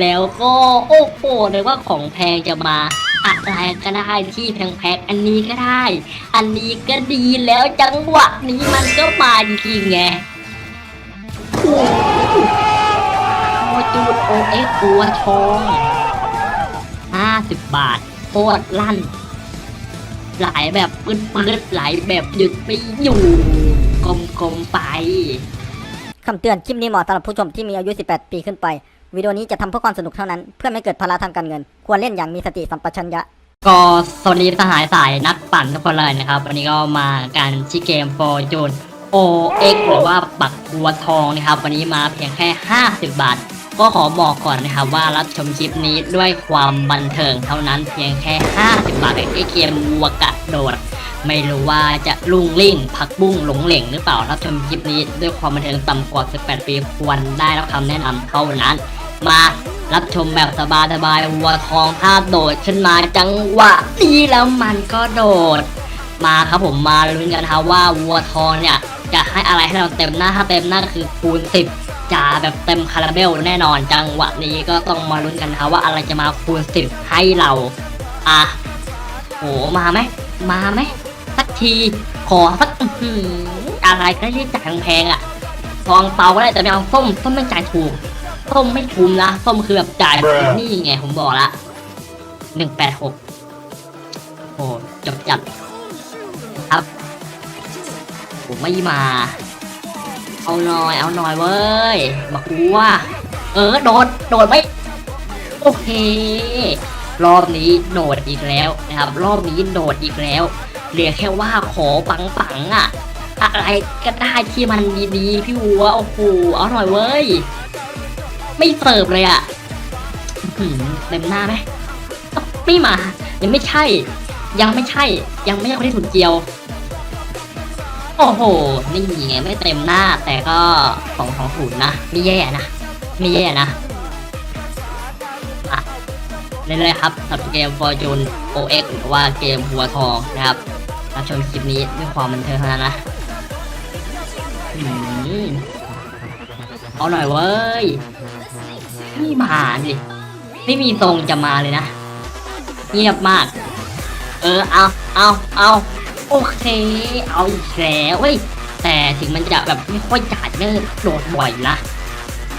แล้วก็โอ้โหเลยว่าของแพงจะมาอะไรก็ได้ที่แพงๆอันนี้ก็ได้ อันนี้ก็ดีแล้วจังหวะนี้มันก็มาจริงไงโอ้โหโอจูดโอเอ็กตัวทองห้าสิบบาทโคตรลั่น หลายแบบปืดปืดหลายแบบหยุดไปอยู่กลมๆไป คำเตือนคลิปนี้เหมาะสำหรับผู้ชมที่มีอายุ 18 ปีขึ้นไป วิดีโอนี้จะทำเพื่อความสนุกเท่านั้น เพื่อไม่เกิดภาระทางการเงิน ควรเล่นอย่างมีสติสัมปชัญญะ ก็สวัสดีสหายสายนักปั่นทุกคนเลยนะครับ วันนี้ก็มาการที่เกม Fortune OX หรือว่าปักบัวทองนะครับ วันนี้มาเพียงแค่ 50 บาท ก็ขอบอกก่อนนะครับว่ารับชมคลิปนี้ด้วยความบันเทิงเท่านั้นเพียงแค่ 50 บาทไอ้เกมวัวกระโดดไม่รู้ว่าจะลุ่งลิ่งพักบุ้งหลงเหล่งหรือเปล่ารับชมคลิปนี้ด้วยความบันเทิงต่ำกว่า 18 ปีควรได้รับคำแนะนำเท่านั้น มารับชมแบบสบายสบายๆวัวทองถ้าโดดขึ้นมาจังหวะนี้แล้วมันก็โดด มาครับผมมาลุ้นกันนะครับว่าวัวทองเนี่ย จะให้อะไรให้เราเต็มหน้าถ้าเต็มหน้าก็คือคูณ10จะแบบเต็มคาราเบลแน่นอนจังหวะนี้ก็ต้องมาลุ้นกันนะครับว่าอะไรจะมาคูณ10ให้เราอะโหมาไหมมาไหมสักทีขอสักอะไรก็ได้จ่ายแพงอะทองเปาก็ได้แต่ไม่เอาส้มส้มไม่จ่ายถูก ส้มไม่คุ้มนะส้มคือแบบจ่ายนี่ไงผมบอกละหนึ่งแปดหกโอ้จบจัดครับ ผมไม่มา เอาหน่อย เอาหน่อยเว้ยมาคูว่าเออ โดด โดดไหมโอเค รอบนี้โดดอีกแล้วนะครับ รอบนี้โดดอีกแล้ว เหลือแค่ว่าขอปังปังๆอะอะไรก็ได้ที่มันดีๆ พี่วัวโอ้โหเอาหน่อยเว้ย ไม่เสิร์ฟเลยอะอื้อหือเต็มหน้าไหมไม่มา ยังไม่ใช่ ยังไม่ใช่ ยังไม่ใช่คนที่ถูกเจียว โอ้โห นี่ไงไม่เต็มหน้า แต่ก็สองสองศูนย์นะไม่แย่นะไม่แย่นะเล่นเลยครับสำหรับเกม Fortune OX หรือว่าเกมหัวทองนะครับรับชมคลิปนี้ด้วยความบันเทิงเท่านั้นนะอืมเอาหน่อยเว้ย ม่มาดิไม่มีทรงจะมาเลยนะ เงียบมาก เออเอาเอาเอาโอเค เอาอีกแล้วเว้ยแต่ถึงมันจะแบบไม่ค่อยจ่ายเนิโดดบ่อยนะ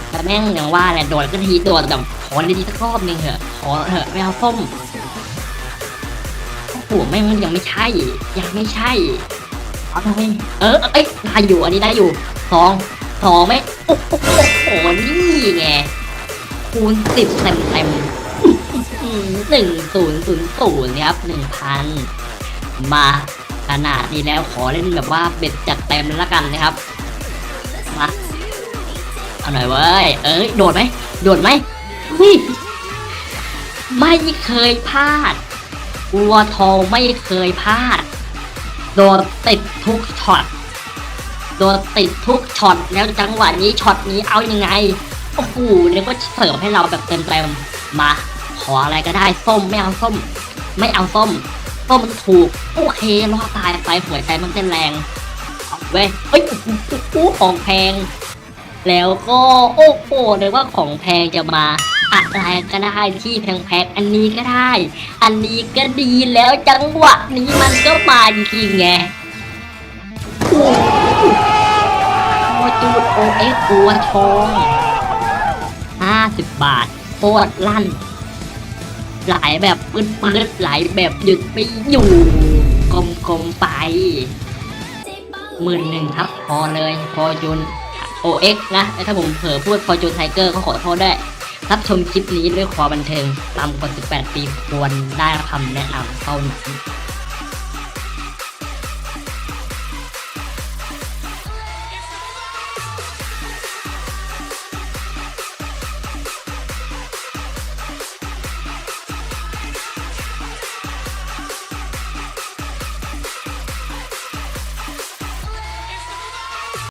แต่แม่งยังว่าแหละโดดก็ทีโดดแบบขอดีๆสักรอบนึงเถอะขอเถอะไม่เอาส้มโอ้โหแม่งยังไม่ใช่ ยังไม่ใช่เอาทำไมเออเอ้ยได้อยู่อันนี้ได้อยู่สองสองไหมโอ้โหนี่ไง คูณสิบเต็มเต็มหนึ่งศูนย์ศูนย์ศูนย์ครับหนึ่งพันมาขนาดนี้แล้วขอเล่นแบบว่าเบ็ดจัดเต็มแล้วกันนะครับมาเอาหน่อยเว้ยเอ้ยโดดไหมโดดไหมไม่เคยพลาดวัวทองไม่เคยพลาด โดดติดทุกช็อต โดนติดทุกช็อต แล้วจังหวะนี้ช็อตนี้เอายังไง โอ้โหเรียกว่าเสิร์ฟให้เราแบบเต็มๆมา ขออะไรก็ได้ส้มไม่เอาส้ม ไม่เอาส้มส้มมันถูกโอเครอดตายไปหัวใจมันเต้นแรงเว้ยเฮ้ยโอ้โหโอ้โหของแพง แล้วก็โอ้โหเรียกว่าของแพงจะมาอะไรก็ได้ที่แพงๆอันนี้ก็ได้ อันนี้ก็ดีแล้วจังหวะนี้มันก็มาจริงๆไงโอ้จูดโอเอ็กบัวทอง ห้าสิบบาทโคตรลั่น หลายแบบปืดปืดๆหลายแบบหยุดไปอยู่ กลมๆไปหมื่นหนึ่งครับ พอเลยพอจุนโอเอ็กนะแล้วถ้าผมเผลอพูดพอจูนไทเกอร์ก็ขอโทษด้วยรับชมคลิปนี้ด้วยความบันเทิงต่ำกว่า18 ปีควรได้คำแนะนำเท่านั้น